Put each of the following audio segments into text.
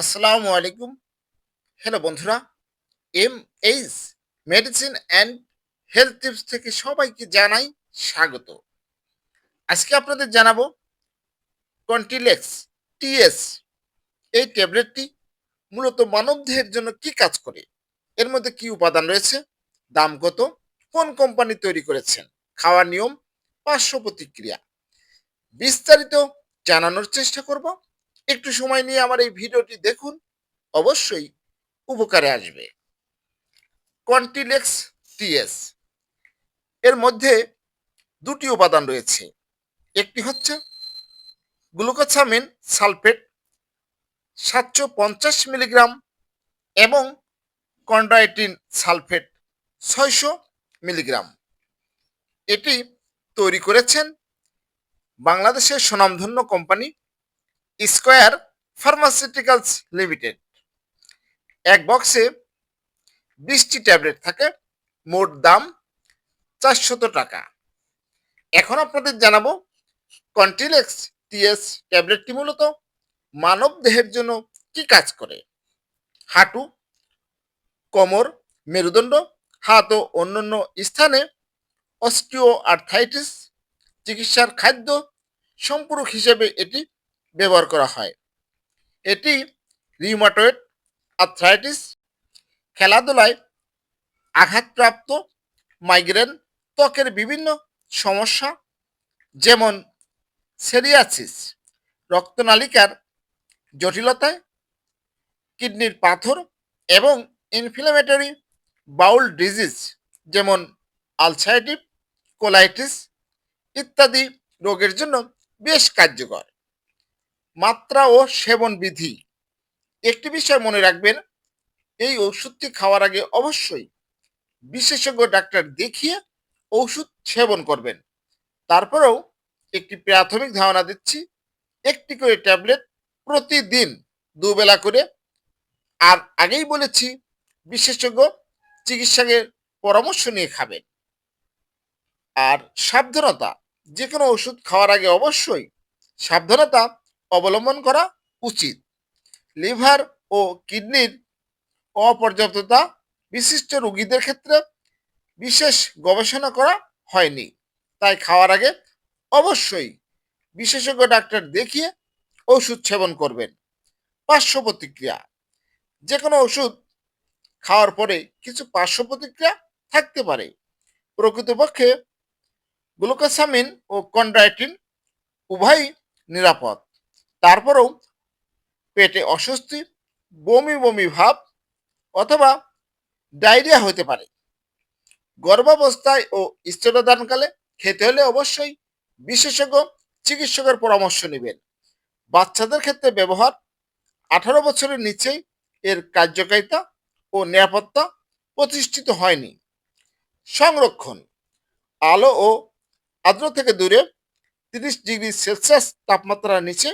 আসসালামু আলাইকুম। হ্যালো বন্ধুরা M H medicine and health tips থেকে সবাইকে জানাই স্বাগত। আজকে আপনাদের জানাব কন্টিলেক্স টিএস এই ট্যাবলেটটি মূলত মানবদেহের জন্য কি কাজ করে? এর মধ্যে কি উপাদান রয়েছে? দাম কত? কোন কোম্পানি তৈরি করেছেন? খাওয়ার নিয়ম, পার্শ্ব প্রতিক্রিয়া। বিস্তারিত জানানোর চেষ্টা করব। একটু সময় নিয়ে আমার এই ভিডিওটি দেখুন, অবশ্যই উপকারে আসবে। কন্টিলেক্স টিএস এর মধ্যে দুটি উপাদান রয়েছে। একটি হচ্ছে গ্লুকোসামিন সালফেট সাতশো পঞ্চাশ মিলিগ্রাম এবং কন্ড্রাইটিন সালফেট ছয়শো মিলিগ্রাম। এটি তৈরি করেছেন বাংলাদেশের স্বনামধন্য কোম্পানি স্কোয়ার ফার্মাসিউটিক্যালস লিমিটেড। এক বক্সে বিশটি ট্যাবলেট থাকে, মোট দাম চারশত টাকা। এখন আপনাদের জানাব, কন্টিলেক্স টিএস ট্যাবলেটটি মূলত মানব দেহের জন্য কি কাজ করে? হাঁটু, কোমর, মেরুদণ্ড, হাত ও অন্যান্য স্থানে অস্টিও আর্থাইটিস চিকিৎসার খাদ্য সম্পূরক হিসেবে এটি ব্যবহার করা হয়। এটি রিউমাটয়েড আর্থ্রাইটিস খেলাধুলায় আঘাতপ্রাপ্ত মাইগ্রেন ত্বকের বিভিন্ন সমস্যা, যেমন সেরিয়াসিস রক্তনালিকার জটিলতায়, কিডনির পাথর এবং ইনফ্লামেটরি বাউল ডিজিজ যেমন আলসাইটিভ কোলাইটিস ইত্যাদি রোগের জন্য বেশ কার্যকর। মাত্রা ও সেবন বিধি। একটি বিষয় মনে রাখবেন, এই ওষুধটি খাওয়ার আগে অবশ্যই বিশেষজ্ঞ ডাক্তার দেখিয়ে ওষুধ সেবন করবেন। তারপরেও একটি প্রাথমিক ধারণা দিচ্ছি, একটি করে ট্যাবলেট প্রতিদিন দুবেলা করে। আর আগেই বলেছি, বিশেষজ্ঞ চিকিৎসকের পরামর্শ নিয়ে খাবেন। আর সাবধানতা যে কোনো ওষুধ খাওয়ার আগে অবশ্যই সাবধানতা অবলম্বন করা উচিত। লিভার ও কিডনির অপর্যাপ্ততা বিশিষ্ট রোগীদের ক্ষেত্রে বিশেষ গবেষণা করা হয়নি। তাই খাওয়ার আগে অবশ্যই বিশেষজ্ঞ ডাক্তার দেখিয়ে ওষুধ সেবন করবেন। পার্শ্ব প্রতিক্রিয়া। যে কোনো ওষুধ খাওয়ার পরে কিছু পার্শ্ব প্রতিক্রিয়া থাকতে পারে। প্রকৃতপক্ষে গ্লুকোসামিন ও কন্ড্রাইটিন উভয়ই নিরাপদ। তারপরেও পেটে অস্বস্তি, বমি বমি ভাব অথবা ডায়রিয়া হতে পারে। গর্ভাবস্থায় ও স্তনদানকালে খেতে হলে অবশ্যই বিশেষজ্ঞ চিকিৎসকের পরামর্শ নেবেন। বাচ্চাদের ক্ষেত্রে ব্যবহার আঠারো বছরের নিচেই এর কার্যকারিতা ও নিরাপত্তা প্রতিষ্ঠিত হয়নি। সংরক্ষণ, আলো ও আর্দ্র থেকে দূরে তিরিশ ডিগ্রি সেলসিয়াস তাপমাত্রার নিচে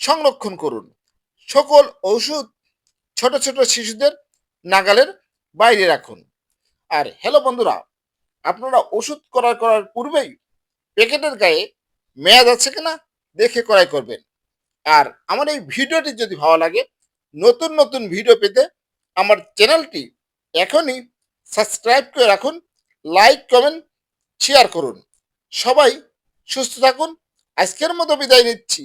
সংরক্ষণ করুন। সকল ওষুধ ছোট ছোট শিশুদের নাগালের বাইরে রাখুন। আর হ্যালো বন্ধুরা, আপনারা ওষুধ ক্রয় করার পূর্বেই প্যাকেটের গায়ে মেয়াদ আছে কিনা দেখে ক্রয় করবেন। আর আমার এই ভিডিওটি যদি ভালো লাগে, নতুন নতুন ভিডিও পেতে আমার চ্যানেলটি এখনই সাবস্ক্রাইব করে রাখুন, লাইক, কমেন্ট, শেয়ার করুন। সবাই সুস্থ থাকুন। আজকের মতো বিদায় নিচ্ছি।